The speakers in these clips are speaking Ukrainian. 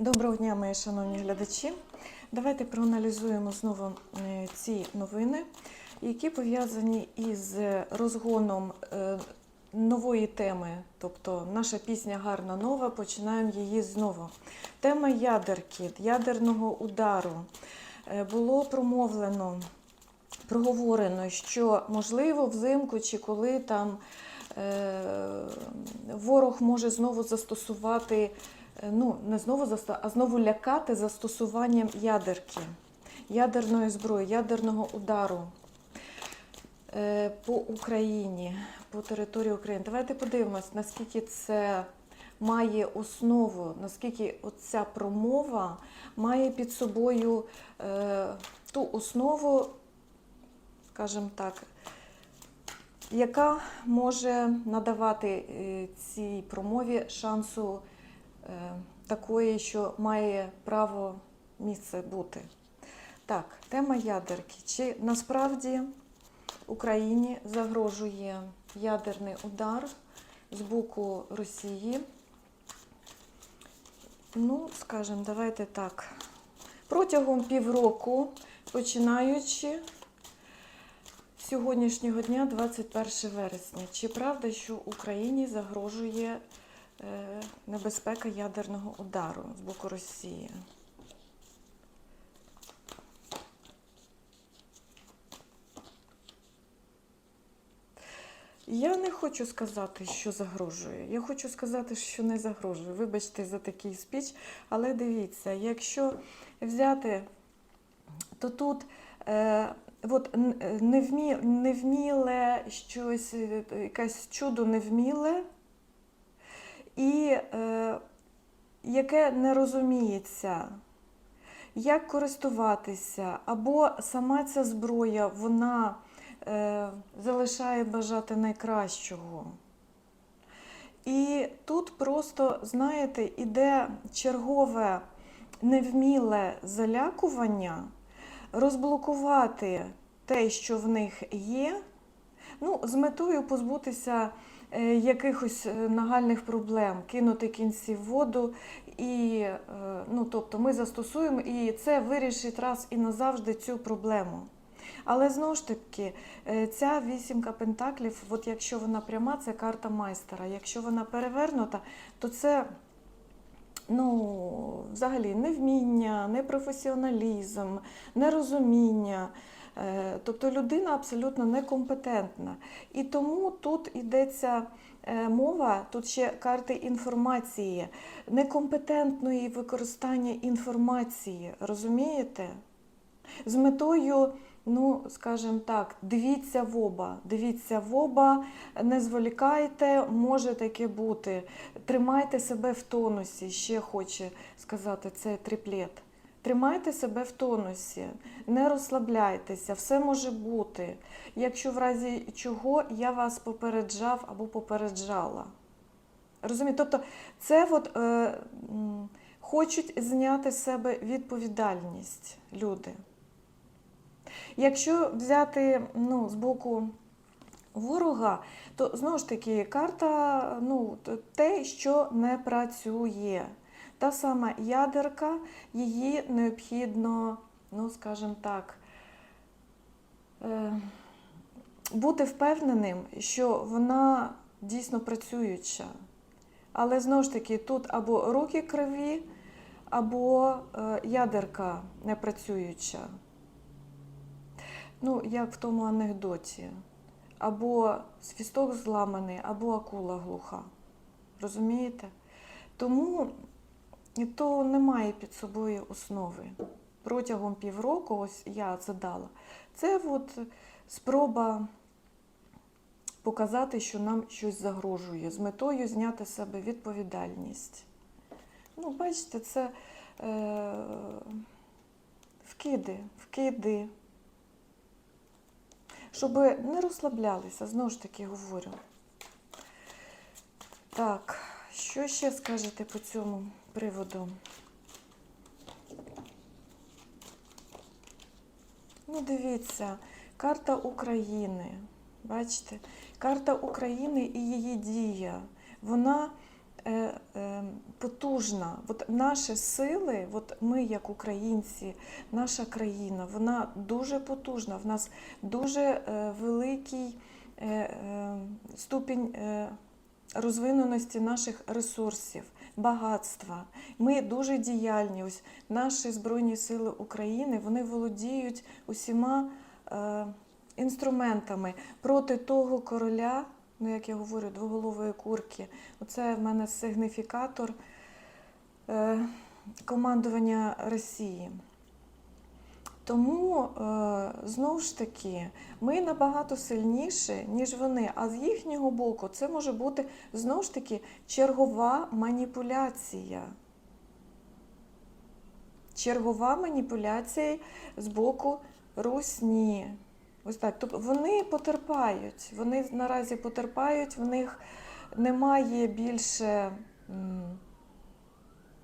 Доброго дня, мої шановні глядачі. Давайте проаналізуємо знову е, ці новини, які пов'язані із розгоном е, нової теми. Тобто наша пісня гарна нова, починаємо її знову. Тема ядерки, ядерного удару. Е, Було промовлено, проговорено, що можливо взимку чи коли там ворог може знову застосувати. Е, ну, не знову а знову лякати застосуванням ядерки, ядерної зброї, ядерного удару е, по Україні, по території України. Давайте подивимось, наскільки це має основу, наскільки ця промова має під собою е, ту основу, скажімо так, яка може надавати цій промові шансу такої, що має право місце бути. Так, тема ядерки. Чи насправді Україні загрожує ядерний удар з боку Росії? Ну, скажімо, давайте так. Протягом півроку, починаючи з сьогоднішнього дня, 21 вересня, чи правда, що Україні загрожує е, небезпека ядерного удару з боку Росії? Я не хочу сказати, що загрожує. Я хочу сказати, що не загрожує. Вибачте за такий спіч, але дивіться, якщо взяти, то тут е, от, е, невмі, невміле щось, е, якесь чудо невміле, і е, яке не розуміється, як користуватися, або сама ця зброя, вона е, залишає бажати найкращого. І тут просто, знаєте, іде чергове невміле залякування, розблокувати те, що в них є, ну, з метою позбутися якихось е, нагальних проблем, кинути кінці в воду. І, е, ну, тобто ми застосуємо, і це вирішить раз і назавжди цю проблему. Але знову ж таки, е, ця вісімка пентаклів, от якщо вона пряма, це карта майстера. Якщо вона перевернута, то це ну, взагалі невміння, непрофесіоналізм, нерозуміння. Е, Тобто людина абсолютно некомпетентна. І тому тут йдеться е, мова, тут ще карти інформації, некомпетентної використання інформації. Розумієте? З метою, ну, скажімо так, дивіться в оба, дивіться в оба, не зволікайте, може таке бути. Тримайте себе в тонусі, ще хоче сказати цей триплет. Тримайте себе в тонусі, не розслабляйтеся, все може бути. Якщо в разі чого я вас попереджав або попереджала. Розумієте? Тобто це от, е, хочуть зняти з себе відповідальність люди. Якщо взяти ну, з боку ворога, то знову ж таки карта ну, те, що не працює. Та сама ядерка, її необхідно, ну, скажімо так, е, бути впевненим, що вона дійсно працююча. Але знову ж таки, тут або руки криві, або е, ядерка не працююча. Ну, як в тому анекдоті. Або свісток зламаний, або акула глуха. Розумієте? Тому то немає під собою основи. Протягом півроку, ось я це дала, це от спроба показати, що нам щось загрожує, з метою зняти з себе відповідальність. Ну, бачите, це е, вкиди, вкиди. Щоб не розслаблялися, знову ж таки говорю. Так, що ще скажете по цьому приводу? Ну, дивіться, карта України. Бачите? Карта України і її дія. Вона е, е, потужна. От наші сили, от ми, як українці, наша країна, вона дуже потужна. В нас дуже е, великий е, е, ступінь е, розвиненості наших ресурсів, багатства. Ми дуже діяльні. Ось наші Збройні Сили України вони володіють усіма е, інструментами проти того короля, ну як я говорю, двоголової курки. Оце в мене сигніфікатор е, командування Росії. Тому е, знову ж таки ми набагато сильніші, ніж вони. А з їхнього боку це може бути знову ж таки чергова маніпуляція. Чергова маніпуляція з боку русні. Ось так. Тобто вони потерпають. Вони наразі потерпають, в них немає більше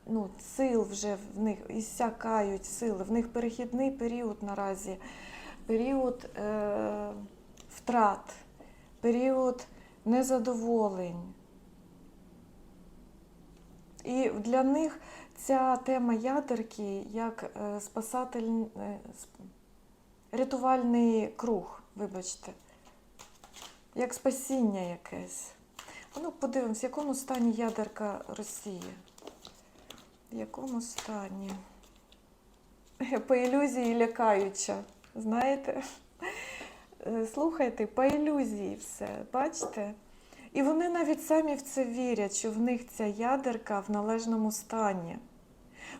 ну, сил вже в них іссякають сили, в них перехідний період наразі, період е, втрат, період незадоволень. І для них ця тема ядерки як е, спасатель, е, рятувальний круг, вибачте, як спасіння якесь. Ну, подивимось, в якому стані ядерка Росії. В якому стані? По ілюзії лякаюча, знаєте? Е, Слухайте, по ілюзії все, бачите? І вони навіть самі в це вірять, що в них ця ядерка в належному стані.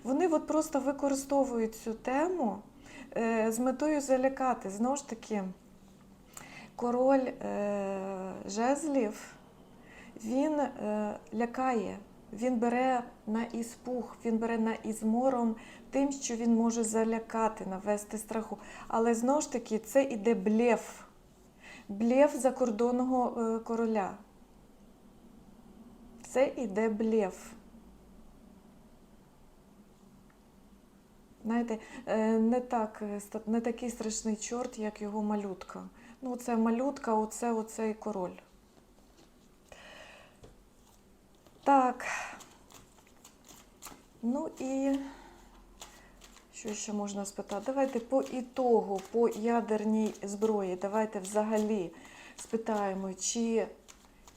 Вони от просто використовують цю тему е, з метою залякати. Знову ж таки, король е, жезлів, він лякає, він бере на іспух, він бере на ізмором тим, що він може залякати, навести страху. Але знову ж таки, це іде блеф. Блеф закордонного е, короля. Це іде блеф. Знаєте, е, не, так, е, не такий страшний чорт, як його малютка. Ну, це малютка, оце оцей король. Так. Ну і що ще можна спитати? Давайте по ітогу, по ядерній зброї, давайте взагалі спитаємо, чи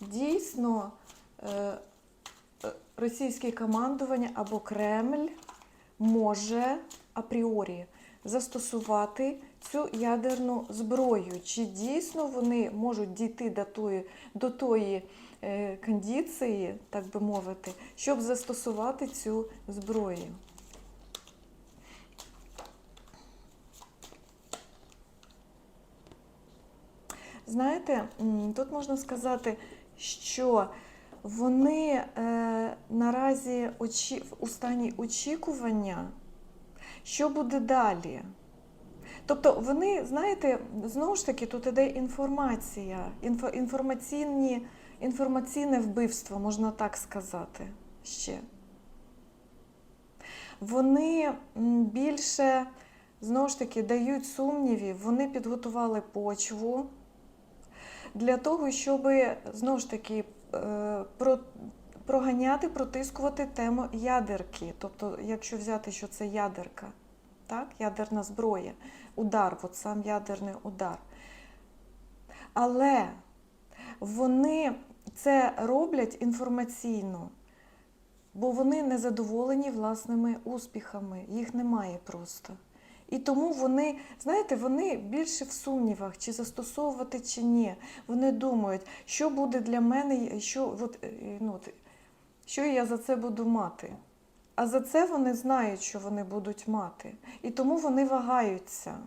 дійсно е, е, російське командування або Кремль може апріорі застосувати цю ядерну зброю. Чи дійсно вони можуть дійти до тої, до тої кондиції, так би мовити, щоб застосувати цю зброю? Знаєте, тут можна сказати, що вони е, наразі очі, у стані очікування, що буде далі. Тобто вони, знаєте, знову ж таки, тут іде інформація, інфо, інформаційні, інформаційне вбивство, можна так сказати ще. Вони більше, знову ж таки, дають сумнівів, вони підготували почву для того, щоб знову ж таки е, про, проганяти, протискувати тему ядерки. Тобто, якщо взяти, що це ядерка, так? ядерна зброя, удар, от сам ядерний удар. Але вони це роблять інформаційно, бо вони не задоволені власними успіхами, їх немає просто. І тому вони, знаєте, вони більше в сумнівах, чи застосовувати, чи ні. Вони думають, що буде для мене, що, от, е, ну, що я за це буду мати. А за це вони знають, що вони будуть мати. І тому вони вагаються.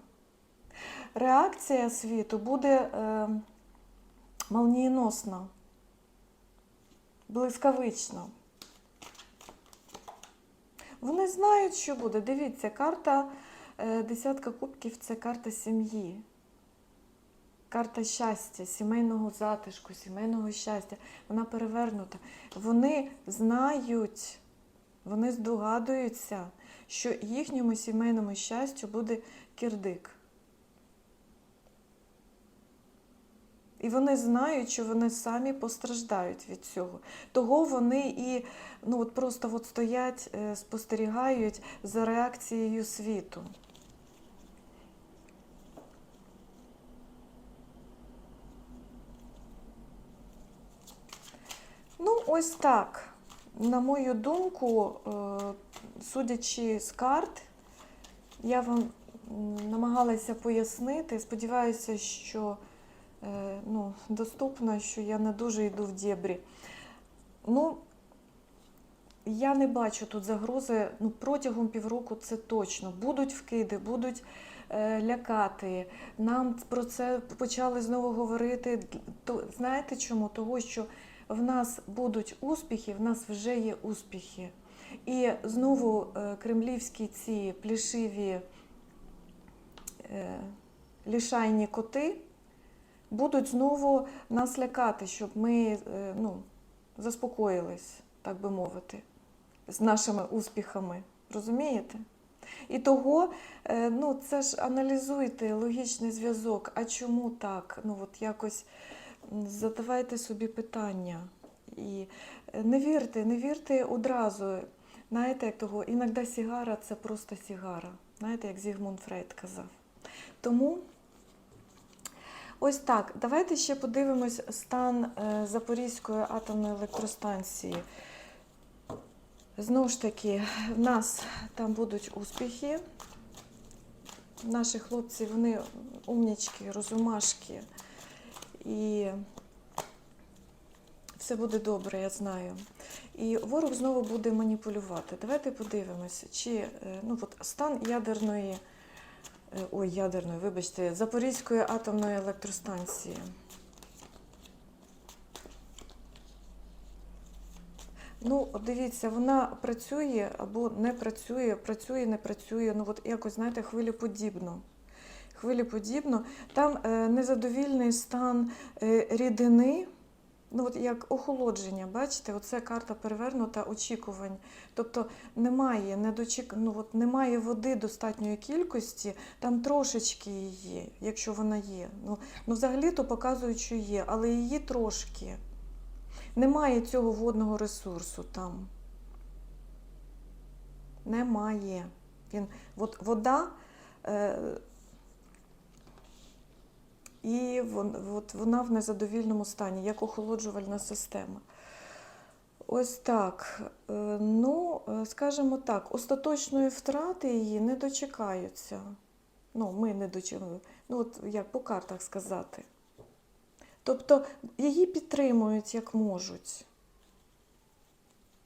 Реакція світу буде е, молнієносна, блискавична. Вони знають, що буде. Дивіться, карта е, десятка кубків це карта сім'ї. Карта щастя, сімейного затишку, сімейного щастя. Вона перевернута. Вони знають, вони здогадуються, що їхньому сімейному щастю буде кирдик. І вони знають, що вони самі постраждають від цього. Того вони і ну, от просто от стоять, е, спостерігають за реакцією світу. Ну, ось так. На мою думку, е, судячи з карт, я вам намагалася пояснити. Сподіваюся, що ну, доступно, що я не дуже йду в дєбрі. Ну, я не бачу тут загрози ну, протягом півроку це точно. Будуть вкиди, будуть е, лякати. Нам про це почали знову говорити. То, знаєте чому? Того, що в нас будуть успіхи, в нас вже є успіхи. І знову е, кремлівські ці плішиві е, лішайні коти будуть знову нас лякати, щоб ми е, ну, заспокоїлись, так би мовити, з нашими успіхами. Розумієте? І того, е, ну це ж аналізуйте логічний зв'язок. А чому так? Ну от якось задавайте собі питання. І е, не вірте, не вірте одразу. Знаєте, як того, іноді сігара це просто сігара. Знаєте, як Зігмунд Фрейд казав. Тому ось так. Давайте ще подивимось стан е, Запорізької атомної електростанції. Знову ж таки, в нас там будуть успіхи. Наші хлопці, вони умнічки, розумашки. І все буде добре, я знаю. І ворог знову буде маніпулювати. Давайте подивимося, чи е, ну, от стан ядерної, ой, ядерної, вибачте, Запорізької атомної електростанції. Ну, дивіться, вона працює або не працює, працює, не працює. Ну, от якось, знаєте, хвилеподібно. Хвилеподібно. Там е, незадовільний стан е, рідини, ну, от як охолодження, бачите, оце карта перевернута очікувань. Тобто немає, недочек... ну, от немає води достатньої кількості, там трошечки її, якщо вона є. Ну, ну взагалі-то показують, що є, але її трошки. Немає цього водного ресурсу там. Немає. Він, от вода е, і вона в незадовільному стані, як охолоджувальна система. Ось так. Е, ну, е, скажімо так, остаточної втрати її не дочекаються. Ну, ми не дочекаємо. Ну, от як по картах сказати. Тобто її підтримують як можуть.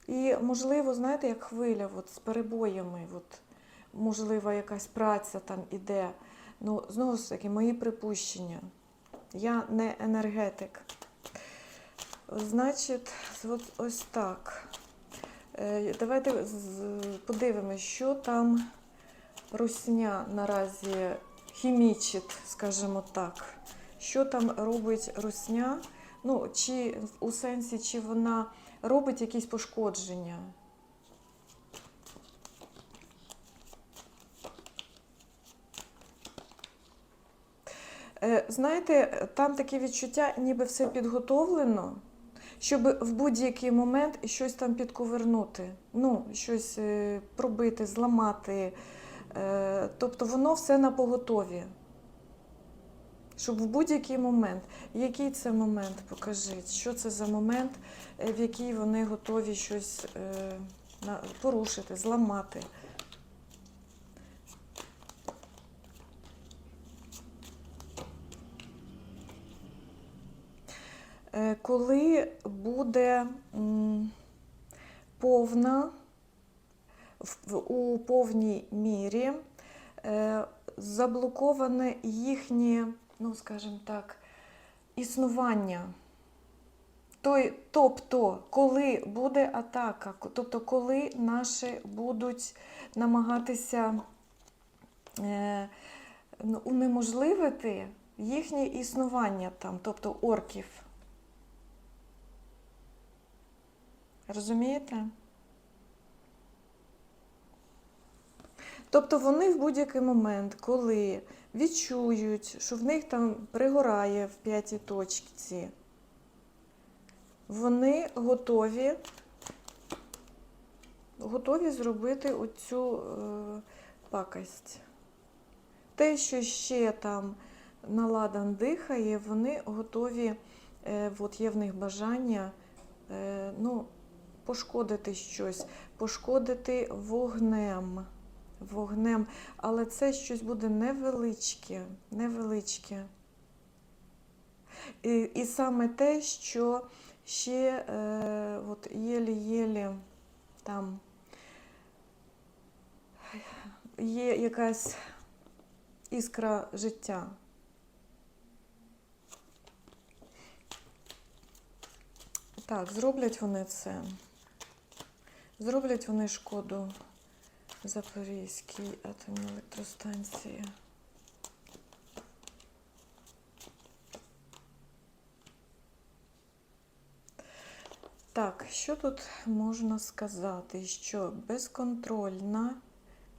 І, можливо, знаєте, як хвиля от, з перебоями, от, можливо, якась праця там іде. Ну, знову ж таки, мої припущення. Я не енергетик. Значить, ось так. Е, Давайте подивимось, що там русня наразі хімічить, скажімо так. Що там робить русня? Ну, чи у сенсі, чи вона робить якісь пошкодження? Знаєте, там таке відчуття, ніби все підготовлено, щоб в будь-який момент щось там підковернути, ну, щось е, пробити, зламати. Е, Тобто воно все на поготові. Щоб в будь-який момент. Який це момент? Покажіть, що це за момент, е, в який вони готові щось е, порушити, зламати. Е, Коли буде повна, у повній мірі е, заблоковане їхнє, ну скажімо так, існування. Тобто, коли буде атака, тобто, коли наші будуть намагатися е, ну, унеможливити їхнє існування там, тобто орків. Розумієте? Тобто вони в будь-який момент, коли відчують, що в них там пригорає в п'ятій точці, вони готові, готові зробити оцю е, пакость. Те, що ще там наладан дихає, вони готові, е, от є в них бажання е, ну, пошкодити щось, пошкодити вогнем. Вогнем, але це щось буде невеличке, невеличке. І, і саме те, що ще е, от єлі-єлі там є якась іскра життя. Так, зроблять вони це. Зроблять вони шкоду Запорізькій атомній електростанції. Так, що тут можна сказати? Що безконтрольна,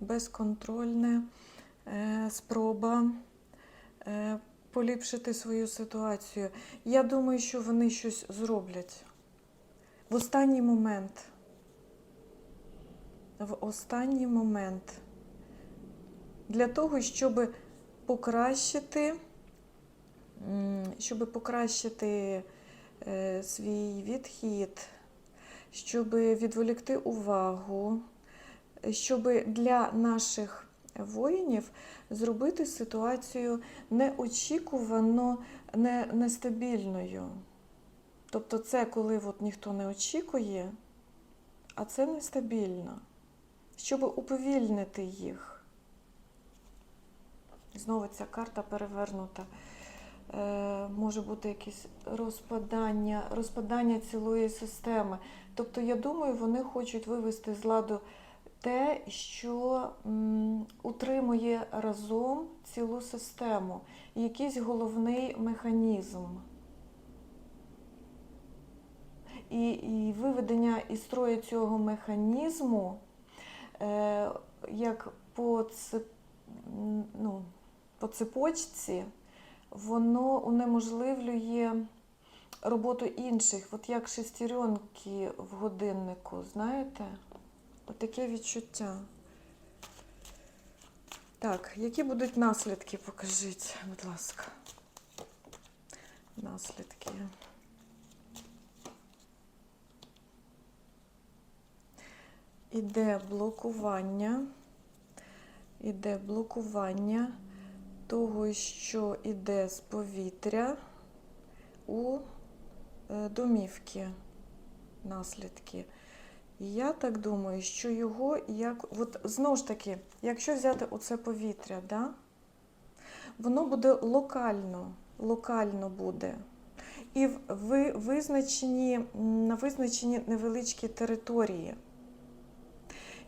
безконтрольна е, спроба е, поліпшити свою ситуацію. Я думаю, що вони щось зроблять в останній момент. В останній момент. Для того, щоб покращити, щоб покращити е, свій відхід, щоб відволікти увагу, щоб для наших воїнів зробити ситуацію неочікувано не, нестабільною. Тобто це коли от ніхто не очікує, а це нестабільно. Щоб уповільнити їх. Знову ця карта перевернута. Е, може бути якесь розпадання, розпадання цілої системи. Тобто, я думаю, вони хочуть вивести з ладу те, що м, утримує разом цілу систему, якийсь головний механізм. І, і виведення із строю цього механізму, як по, цеп, ну, по цепочці, воно унеможливлює роботу інших, от як шестеренки в годиннику, знаєте? От таке відчуття. Так, які будуть наслідки, покажіть, будь ласка. Наслідки. Іде блокування, іде блокування того, що іде з повітря у е, домівки наслідки. Я так думаю, що його як. От знову ж таки, якщо взяти оце повітря, да, воно буде локально, локально буде. І ви- визначені, на визначені невеличкі території.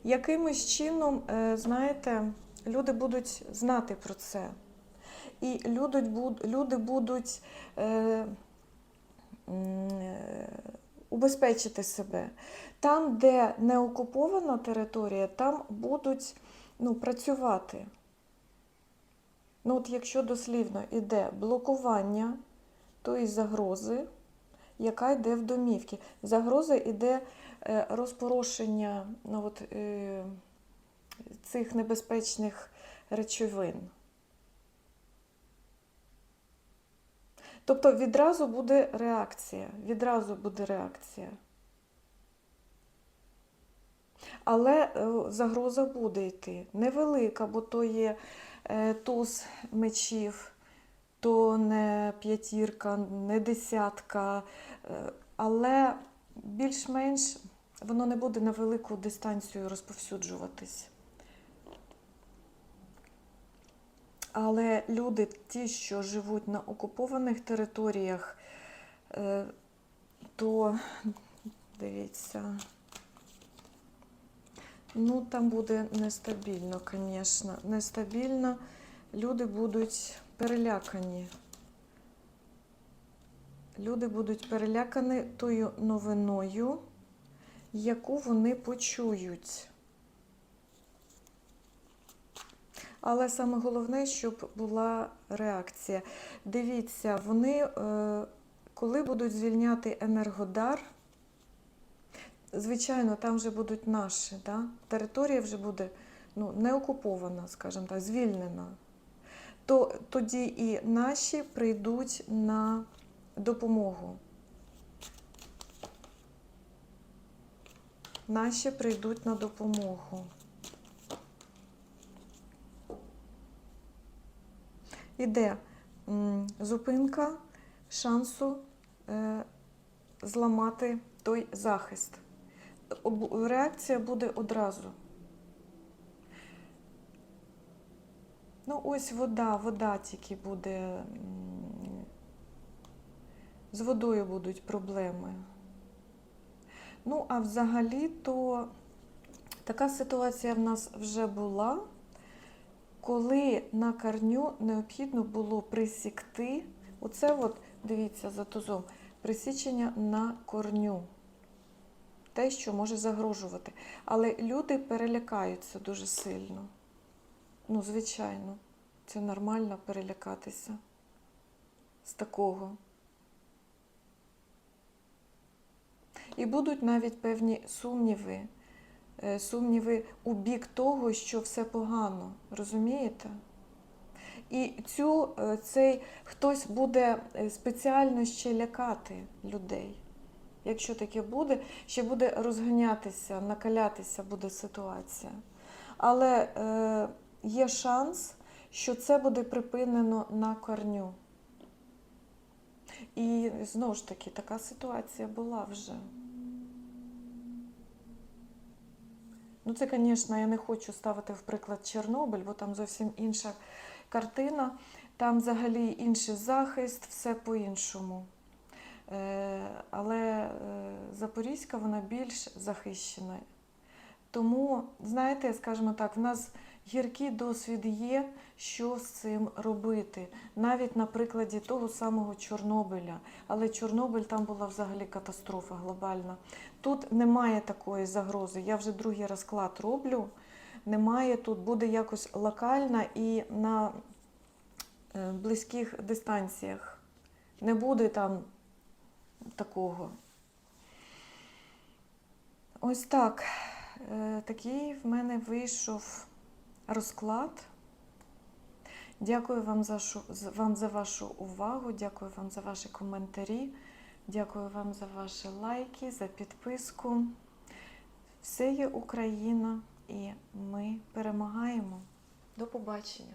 Якимось чином, е, знаєте, люди будуть знати про це. І люди, будуть е, е, убезпечити себе. Там, де не окупована територія, там будуть ну, працювати. Ну, от якщо дослівно йде блокування тої загрози, яка йде в домівки. Загроза йде розпорошення ну, от, е, цих небезпечних речовин. Тобто відразу буде реакція. Відразу буде реакція. Але е, загроза буде йти. Невелика, бо то є е, туз мечів, то не п'ятірка, не десятка. е, Але більш-менш воно не буде на велику дистанцію розповсюджуватись. Але люди, ті, що живуть на окупованих територіях, е, то дивіться, ну там буде нестабільно, звісно. Нестабільно. Люди будуть перелякані. Люди будуть перелякані тою новиною, яку вони почують. Але саме головне, щоб була реакція. Дивіться, вони, е, коли будуть звільняти енергодар, звичайно, там вже будуть наші, да? територія вже буде ну, не окупована, скажімо так, звільнена. То тоді і наші прийдуть на допомогу. Наші прийдуть на допомогу. Іде зупинка шансу е, зламати той захист. Реакція буде одразу. Ну, ось вода, вода тільки буде. З водою будуть проблеми. Ну, а взагалі, то така ситуація в нас вже була, коли на корню необхідно було присікти. Оце, от, дивіться, за тузом, присічення на корню. Те, що може загрожувати. Але люди перелякаються дуже сильно. Ну, звичайно, це нормально перелякатися з такого. І будуть навіть певні сумніви, е, сумніви у бік того, що все погано. Розумієте? І цю, е, цей хтось буде е, спеціально ще лякати людей. Якщо таке буде, ще буде розганятися, накалятися буде ситуація. Але е, є шанс, що це буде припинено на корню. І знову ж таки, така ситуація була вже. Ну, це, звісно, я не хочу ставити в приклад Чорнобиль, бо там зовсім інша картина, там взагалі інший захист, все по-іншому. Е, Але е, Запорізька вона більш захищена. Тому, знаєте, скажімо так, в нас гіркий досвід є, що з цим робити. Навіть на прикладі того самого Чорнобиля. Але Чорнобиль там була взагалі катастрофа глобальна. Тут немає такої загрози. Я вже другий розклад роблю. Немає тут, буде якось локальна і на е, близьких дистанціях. Не буде там такого. Ось так. Е, Такий в мене вийшов розклад. Дякую вам за, вам за вашу увагу, дякую вам за ваші коментарі, дякую вам за ваші лайки, за підписку. Все є Україна і ми перемагаємо. До побачення!